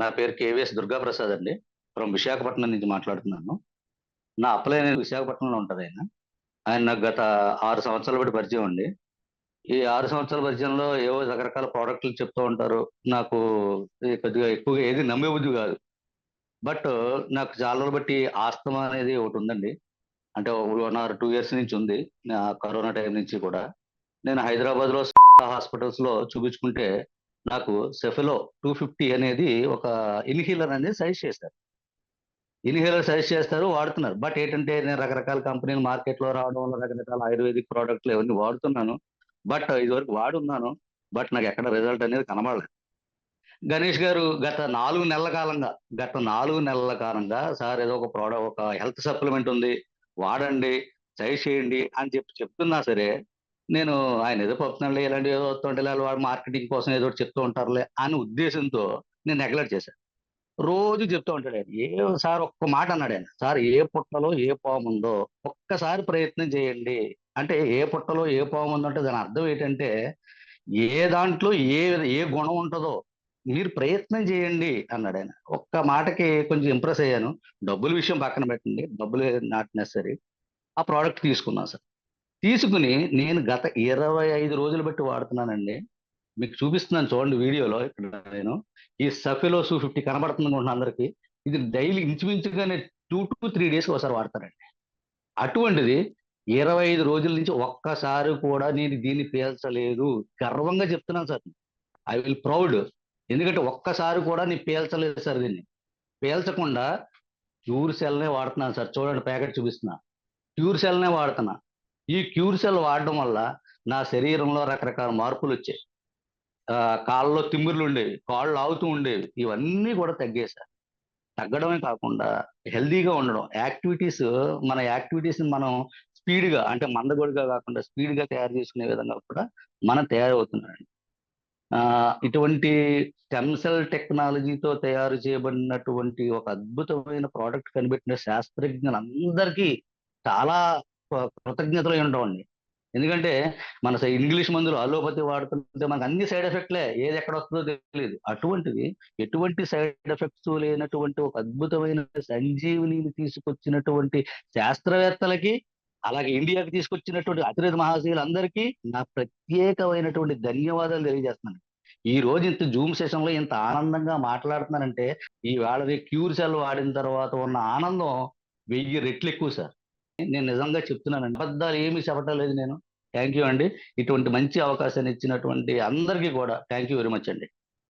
నా పేరు కేవీఎస్ దుర్గాప్రసాద్ అండి. ఫ్రమ్ విశాఖపట్నం నుంచి మాట్లాడుతున్నాను. నా అప్లై అనేది విశాఖపట్నంలో ఉంటుంది ఆయన. ఆయన నాకు గత ఆరు సంవత్సరాల బట్టి పరిచయం అండి. ఈ ఆరు సంవత్సరాల పరిచయంలో ఏవో రకరకాల ప్రోడక్ట్లు చెప్తూ ఉంటారు. నాకు కొద్దిగా ఎక్కువగా ఏది నమ్మే బుద్ధి కాదు. బట్ నాకు చాలా బట్టి ఆస్తమా అనేది ఒకటి ఉందండి. అంటే వన్ ఆర్ టూ ఇయర్స్ నుంచి ఉంది. నా కరోనా టైం నుంచి కూడా. నేను హైదరాబాద్లో హాస్పిటల్స్లో హాస్పిటల్స్లో చూపించుకుంటే నాకు సెఫెలో టూ ఫిఫ్టీ అనేది ఒక ఇన్హీలర్ అనేది సజెస్ట్ చేస్తారు ఇన్హేలర్ సజెస్ట్ చేస్తారు వాడుతున్నారు. బట్ ఏంటంటే నేను రకరకాల కంపెనీలు మార్కెట్లో రావడం వల్ల రకరకాల ఆయుర్వేదిక్ ప్రోడక్ట్లు ఇవన్నీ వాడుతున్నాను. బట్ ఇదివరకు వాడున్నాను. బట్ నాకు ఎక్కడ రిజల్ట్ అనేది కనబడలేదు గణేష్ గారు గత నాలుగు నెలల కాలంగా గత నాలుగు నెలల కాలంగా సార్ ఏదో ఒక ప్రోడక్ట్ ఒక హెల్త్ సప్లిమెంట్ ఉంది వాడండి సజెస్ట్ చేయండి అని చెప్పి చెప్తున్నా సరే నేను ఆయన ఏదో పప్పుతున్నాడులే ఇలాంటి ఏదో వస్తుంటే వాడు మార్కెటింగ్ కోసం ఏదో ఒకటి చెప్తూ ఉంటారులే అని ఉద్దేశంతో నేను నెగ్లెక్ట్ చేశాను రోజు చెప్తూ ఉంటాడు ఆయన. ఏ సార్ ఒక్క మాట అన్నాడు ఆయన. సార్ ఏ పుట్టలో ఏ పాము ఉందో ఒక్కసారి ప్రయత్నం చేయండి. అంటే ఏ పుట్టలో ఏ పాము ఉందో అంటే దాని అర్థం ఏంటంటే ఏ దాంట్లో ఏ ఏ గుణం ఉంటుందో మీరు ప్రయత్నం చేయండి అన్నాడు ఆయన. ఒక్క మాటకి కొంచెం ఇంప్రెస్ అయ్యాను. డబ్బుల విషయం పక్కన పెట్టండి. డబ్బులు నాట్ నెసరీ ఆ ప్రోడక్ట్ తీసుకున్నాను సార్. తీసుకుని నేను గత ఇరవై ఐదు రోజులు బట్టి వాడుతున్నానండి. మీకు చూపిస్తున్నాను చూడండి వీడియోలో ఇక్కడ నేను. ఈ సఫెలో టూ ఫిఫ్టీ కనబడుతుంది అందరికి. ఇది డైలీ ఇంచుమించుగానే టూ టు త్రీ డేస్కి ఒకసారి వాడతారండి. అటువంటిది ఇరవై ఐదు రోజుల నుంచి ఒక్కసారి కూడా నేను దీన్ని పేల్చలేదు. గర్వంగా చెప్తున్నాను సార్. I will proud. ఎందుకంటే ఒక్కసారి కూడా నేను పేల్చలేదు సార్ దీన్ని. పేల్చకుండా ప్యూర్ సెల్నే వాడుతున్నాను సార్. చూడండి ప్యాకెట్ చూపిస్తున్నా. ప్యూర్ సెల్నే వాడుతున్నా. ఈ క్యూర్ సెల్ వాడడం వల్ల నా శరీరంలో రకరకాల మార్పులు వచ్చాయి. కాళ్ళలో తిమ్మిర్లు ఉండేవి కాళ్ళు ఆగుతూ ఉండేవి ఇవన్నీ కూడా తగ్గేశారు. తగ్గడమే కాకుండా హెల్దీగా ఉండడం యాక్టివిటీస్ మన యాక్టివిటీస్ మనం స్పీడ్గా అంటే మందగొడిగా కాకుండా స్పీడ్గా తయారు చేసుకునే విధంగా కూడా మనం తయారవుతున్నారండి. ఇటువంటి స్టెమ్సెల్ టెక్నాలజీతో తయారు చేయబడినటువంటి ఒక అద్భుతమైన ప్రోడక్ట్ కనిపెట్టిన శాస్త్రజ్ఞులందరికీ చాలా కృతజ్ఞతలు ఉండవండి ఎందుకంటే మన ఇంగ్లీష్ మందులు అలోపతి వాడుతుంటే మనకు అన్ని సైడ్ ఎఫెక్ట్లే ఏది ఎక్కడ వస్తుందో తెలియదు. అటువంటిది ఎటువంటి సైడ్ ఎఫెక్ట్స్ లేనటువంటి ఒక అద్భుతమైన సంజీవిని తీసుకొచ్చినటువంటి శాస్త్రవేత్తలకి అలాగే ఇండియాకి తీసుకొచ్చినటువంటి అతిరేత మహాశయులందరికీ నా ప్రత్యేకమైనటువంటి ధన్యవాదాలు తెలియజేస్తున్నాను. ఈ రోజు ఇంత జూమ్ సెషన్లో ఇంత ఆనందంగా మాట్లాడుతున్నానంటే ఈ వాళ్ళది క్యూర్ సెల్ వాడిన తర్వాత ఉన్న ఆనందం వెయ్యి రెట్లు ఎక్కువ సార్. నేను నిజంగా చెప్తున్నానండి. అబద్ధాలు ఏమీ చెప్పటలేదు నేను. థ్యాంక్ యూ అండి. ఇటువంటి మంచి అవకాశాన్ని ఇచ్చినటువంటి అందరికీ కూడా థ్యాంక్ యూ వెరీ మచ్ అండి.